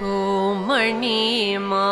தோமணி மா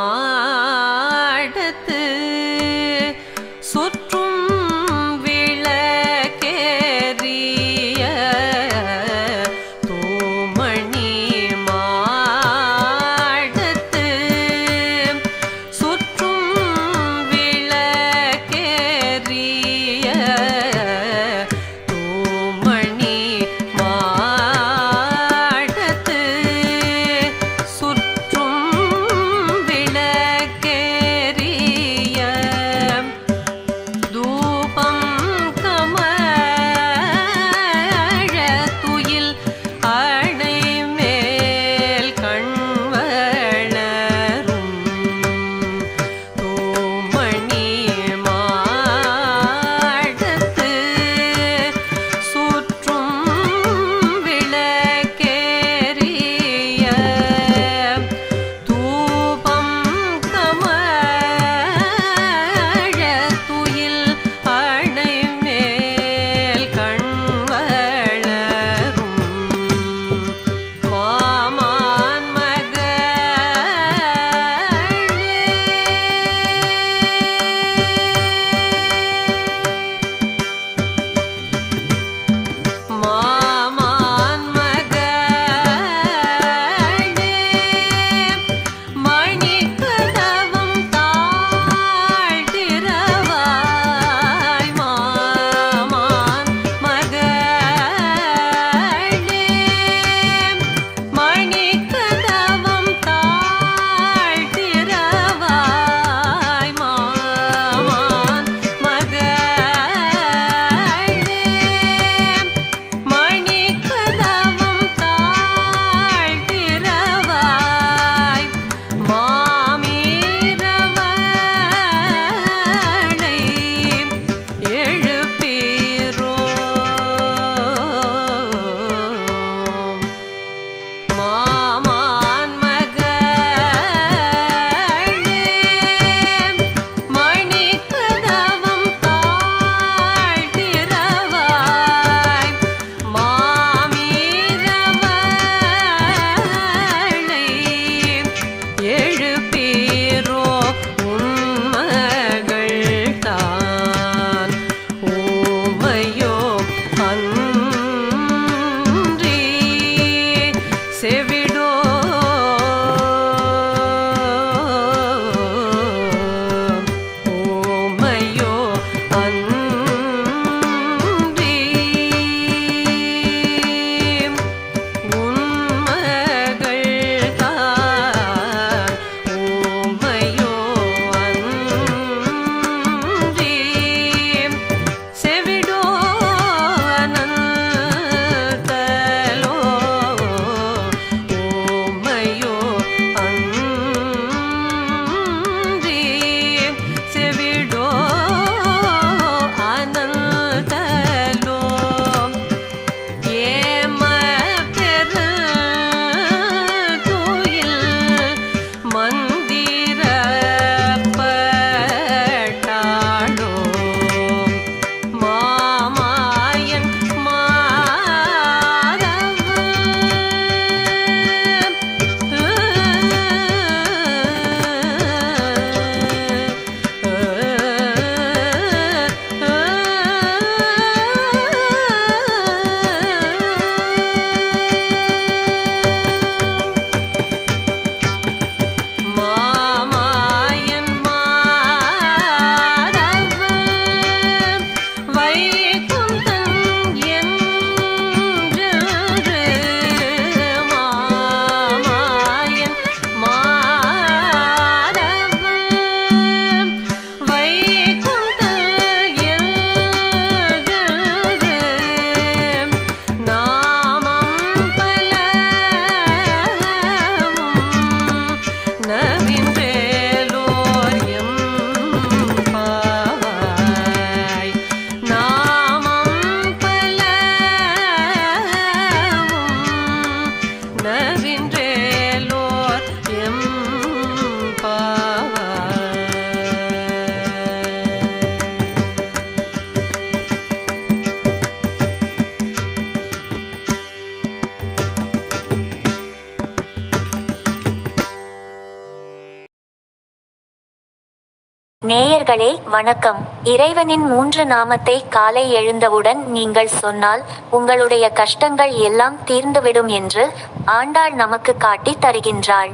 நேயர்களே வணக்கம். இறைவனின் மூன்று நாமத்தை காலை எழுந்தவுடன் நீங்கள் சொன்னால் உங்களுடைய கஷ்டங்கள் எல்லாம் தீர்ந்துவிடும் என்று ஆண்டாள் நமக்கு காட்டி தருகின்றாள்.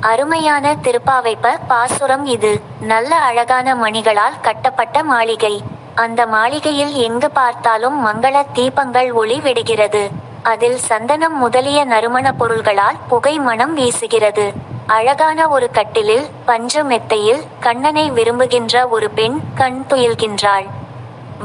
அருமையான திருப்பாவைப்ப பாசுரம் இது. நல்ல அழகான மணிகளால் கட்டப்பட்ட மாளிகை. அந்த மாளிகையில் எங்கு பார்த்தாலும் மங்கள தீபங்கள் ஒளி விடுகிறது. அதில் சந்தனம் முதலிய நறுமண பொருள்களால் புகை மணம் வீசுகிறது. அழகான ஒரு கட்டிலில் பஞ்சு மெத்தையில் கண்ணனை விரும்புகின்ற ஒரு பெண் கண் துயில்கின்றாள்.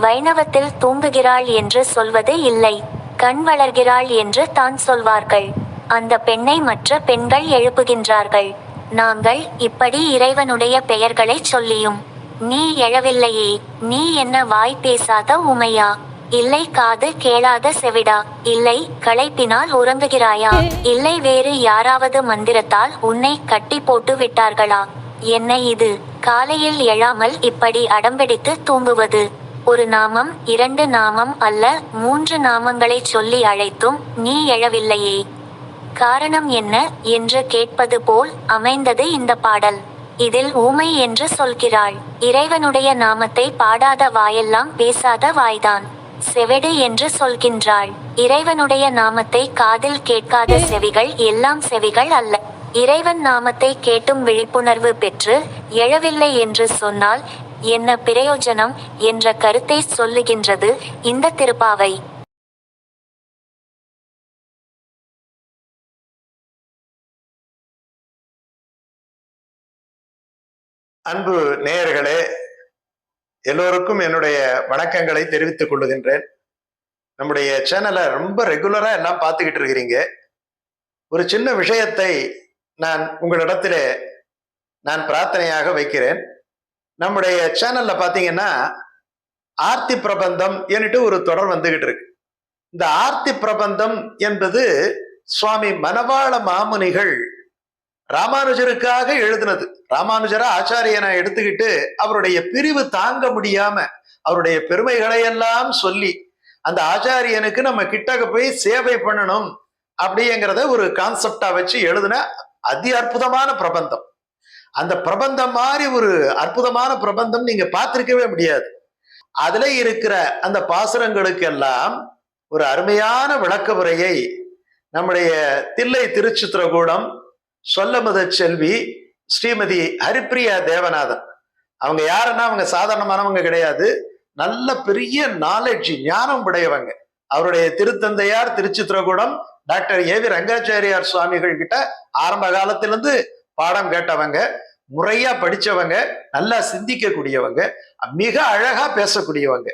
வைணவத்தில் தூங்குகிறாள் என்று சொல்வது இல்லை. கண் வளர்கிறாள் என்று தான் சொல்வார்கள். அந்த பெண்ணை மற்ற பெண்கள் எழுப்புகின்றார்கள். நாங்கள் இப்படி இறைவனுடைய பெயர்களை சொல்லியும். நீ எழவில்லையே நீ என்ன வாய் பேசாத உமையா? இல்லை காது கேளாத செவிடா. இல்லை களைப்பினால் உறங்குகிறாயா. இல்லை வேறு யாராவது மந்திரத்தால் உன்னை கட்டி போட்டு விட்டார்களா. என்ன இது? காலையில் எழாமல் இப்படி அடம்பிடித்து தூங்குவது. ஒரு நாமம் இரண்டு நாமம் அல்ல மூன்று நாமங்களை சொல்லி அழைத்தும் நீ எழவில்லையே. காரணம் என்ன என்று கேட்பது போல் அமைந்தது இந்த பாடல். இதில் ஊமை என்று சொல்கிறாள். இறைவனுடைய நாமத்தை பாடாத வாயெல்லாம் பேசாத வாய்தான். செவிடு என்று சொல்கின்றாள். இறைவனுடைய நாமத்தை காதில் கேட்காத செவிகள் எல்லாம் செவிகள் அல்ல. இறைவன் நாமத்தை கேட்டும் விழிப்புணர்வு பெற்று எழவில்லை என்று சொன்னால் என்ன பிரயோஜனம் என்ற கருத்தை சொல்லுகின்றது இந்த திருப்பாவை. அன்பு நேயர்களே எல்லோருக்கும் என்னுடைய வணக்கங்களை தெரிவித்துக் கொள்ளுகின்றேன். நம்முடைய சேனலை ரொம்ப ரெகுலரா எல்லாம் பார்த்துக்கிட்டு இருக்கிறீங்க. ஒரு சின்ன விஷயத்தை நான் உங்களிடத்திலே நான் பிரார்த்தனையாக வைக்கிறேன். நம்முடைய சேனல்ல பார்த்தீங்கன்னா ஆர்த்தி பிரபந்தம் என்னட்டு ஒரு தொடர் வந்துகிட்டு இருக்கு. இந்த ஆர்த்தி பிரபந்தம் என்பது சுவாமி மணவாள மாமுனிகள் ராமானுஜருக்காக எழுதினது. ராமானுஜரா ஆச்சாரியனை எடுத்துக்கிட்டு அவருடைய பிரிவு தாங்க முடியாம அவருடைய பெருமைகளை எல்லாம் சொல்லி அந்த ஆச்சாரியனுக்கு நம்ம கிட்டக போய் சேவை பண்ணணும் அப்படிங்கிறத ஒரு கான்செப்டா வச்சு எழுதின அதி அற்புதமான பிரபந்தம். அந்த பிரபந்தம் மாதிரி ஒரு அற்புதமான பிரபந்தம் நீங்க பார்த்திருக்கவே முடியாது. அதுல இருக்கிற அந்த பாசுரங்களுக்கு எல்லாம் ஒரு அருமையான விளக்க உரையை நம்முடைய தில்லை திருச்சித்திரகூடம் சொல்லமுத செல்வி ஸ்ரீமதி ஹரிப்பிரியா தேவநாதன். அவங்க யாருன்னா அவங்க சாதாரணமானவங்க கிடையாது. நல்ல பெரிய நாலேஜ் ஞானம் உடையவங்க. அவருடைய திருத்தந்தையார் Thiruchitrakoodam doctor A V Rangachariar சுவாமிகள் கிட்ட ஆரம்ப காலத்திலிருந்து பாடம் கேட்டவங்க முறையா படிச்சவங்க நல்லா சிந்திக்கக்கூடியவங்க மிக அழகா பேசக்கூடியவங்க.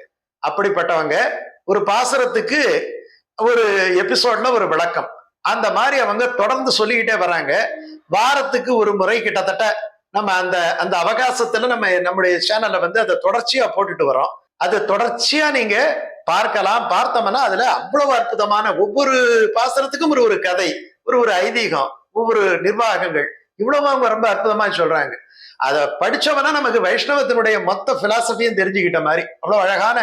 அப்படிப்பட்டவங்க. ஒரு பாசரத்துக்கு ஒரு எபிசோட்ல ஒரு விளக்கம். அந்த மாதிரி அவங்க தொடர்ந்து சொல்லிக்கிட்டே வராங்க. வாரத்துக்கு ஒரு முறை கிட்டத்தட்ட நம்ம அந்த அந்த அவகாசத்துல நம்ம நம்முடைய சேனல்ல வந்து அதை தொடர்ச்சியா போட்டுட்டு வரோம். அது தொடர்ச்சியா நீங்க பார்க்கலாம் பார்த்தோம்னா அதுல அவ்வளவு அற்புதமான ஒவ்வொரு பாசனத்துக்கும் ஒரு ஒரு கதை ஒரு ஒரு ஐதீகம் ஒவ்வொரு நிர்வாகங்கள் இவ்வளவு அவங்க ரொம்ப அற்புதமா சொல்றாங்க. அதை படிச்சவனா நமக்கு வைஷ்ணவத்தினுடைய மொத்த பிலாசபியும் தெரிஞ்சுக்கிட்ட மாதிரி. அவ்வளவு அழகான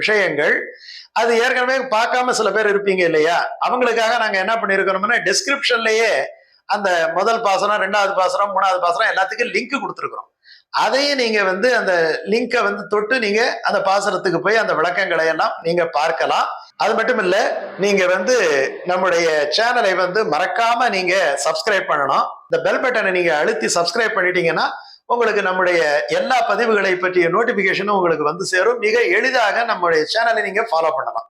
விஷயங்கள். அது ஏற்கனவே பார்க்காம சில பேர் இருப்பீங்க இல்லையா? அவங்களுக்காக நாங்கள் என்ன பண்ணியிருக்கிறோம்னா டிஸ்கிரிப்ஷன்லேயே அந்த முதல் பாசனம் ரெண்டாவது பாசனம் மூணாவது பாசனம் எல்லாத்துக்கும் லிங்க் கொடுத்துருக்குறோம். அதையும் நீங்கள் வந்து அந்த லிங்கை வந்து தொட்டு நீங்கள் அந்த பாசனத்துக்கு போய் அந்த விளக்கங்களை எல்லாம் நீங்கள் பார்க்கலாம். அது மட்டும் இல்லை நீங்கள் வந்து நம்முடைய சேனலை வந்து மறக்காமல் நீங்கள் சப்ஸ்கிரைப் பண்ணணும். இந்த பெல் பட்டனை நீங்கள் அழுத்தி சப்ஸ்கிரைப் பண்ணிட்டீங்கன்னா உங்களுக்கு நம்முடைய எல்லா பதிவுகளை பற்றிய நோட்டிபிகேஷனும் உங்களுக்கு வந்து சேரும். மிக எளிதாக நம்முடைய சேனலை நீங்க ஃபாலோ பண்ணலாம்.